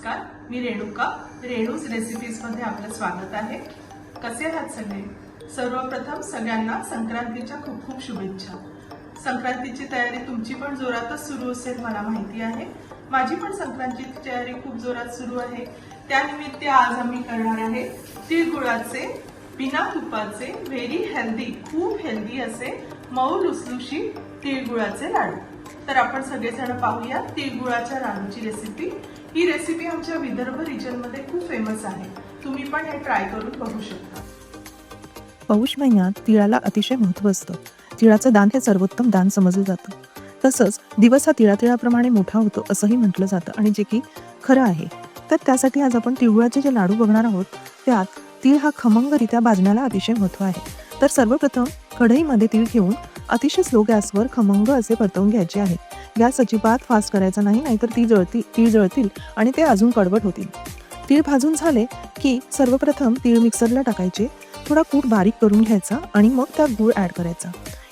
नमस्कार मी रेणुका. रेणूज रेसिपीजमध्ये आपलं स्वागत आहे. कसे आहात सगळे? सर्वप्रथम सगळ्यांना संक्रांतीच्या खूप खूप शुभेच्छा. संक्रांतीची तयारी तुमची पण जोरातच सुरू असेल मला माहिती आहे. माझी पण संक्रांतीची तयारी खूप जोरात सुरू आहे. त्यानिमित्त आज आम्ही करणार आहे तिळगुळाचे बिना तुपाचे व्हेरी हेल्दी खूप हेल्दी असे मऊ लुसलुशी तिळगुळाचे लाडू. तर आपण सगळेजण पाहूया तिळगुळाच्या लाडूची रेसिपी ही रेसिपी आमच्या विदर्भ रिजनमध्ये खूप फेमस आहे. तुम्ही पण हे ट्राय करून बघू शकता. पौष महिन्यात तिळाला अतिशय महत्त्व असतं. तिळाचं दान हे सर्वोत्तम दान समजलं जातं. तसंच दिवस हा तिळातिळाप्रमाणे मोठा होतो असंही म्हटलं जातं आणि जे की खरं आहे. तर त्यासाठी आज आपण तिळगुळाचे जे लाडू बघणार आहोत त्यात तीळ हा खमंगरित्या भाजण्याला अतिशय महत्त्व आहे. तर सर्वप्रथम कढईमध्ये तीळ घेऊन अतिशय स्लो गॅसवर खमंग असे परतवून घ्यायचे आहे. गॅस अजिबात फास्ट करायचा नाही नाहीतर ती जळती तीळ जळतील आणि ते अजून कडवट होतील. तीळ भाजून झाले की सर्वप्रथम तीळ मिक्सरला टाकायचे थोडा कूट बारीक करून घ्यायचा आणि मग त्यात गूळ ॲड करायचा.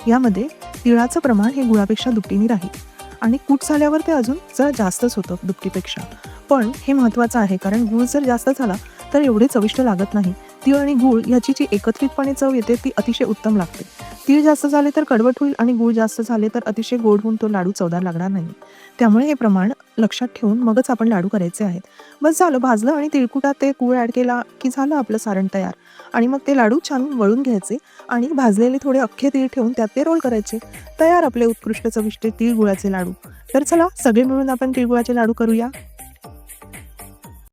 यामध्ये तिळाचं प्रमाण हे गुळापेक्षा दुपटीने राहील आणि कूट झाल्यावर ते अजून जरा जास्तच होतं दुपटीपेक्षा. पण हे महत्त्वाचं आहे कारण गूळ जर जास्त झाला तर एवढे चविष्ट लागत नाही. तीळ आणि गूळ याची जी एकत्रितपणे चव येते ती अतिशय उत्तम लागते. तीळ जास्त झाले तर कडवट होईल आणि गूळ जास्त झाले तर अतिशय गोड होऊन तो लाडू चवदार लागणार नाही. त्यामुळे हे प्रमाण लक्षात ठेवून मगच आपण लाडू करायचे आहेत. बस झालं भाजलं आणि तिळकुटात ते गूळ ॲड केला की झालं आपलं सारण तयार. आणि मग ते लाडू छान वळून घ्यायचे आणि भाजलेले थोडे अख्खे तीळ ठेवून त्यात ते रोल करायचे. तयार आपले उत्कृष्ट चविष्ट तिळगुळाचे लाडू. तर चला सगळे मिळून आपण तिळगुळाचे लाडू करूया.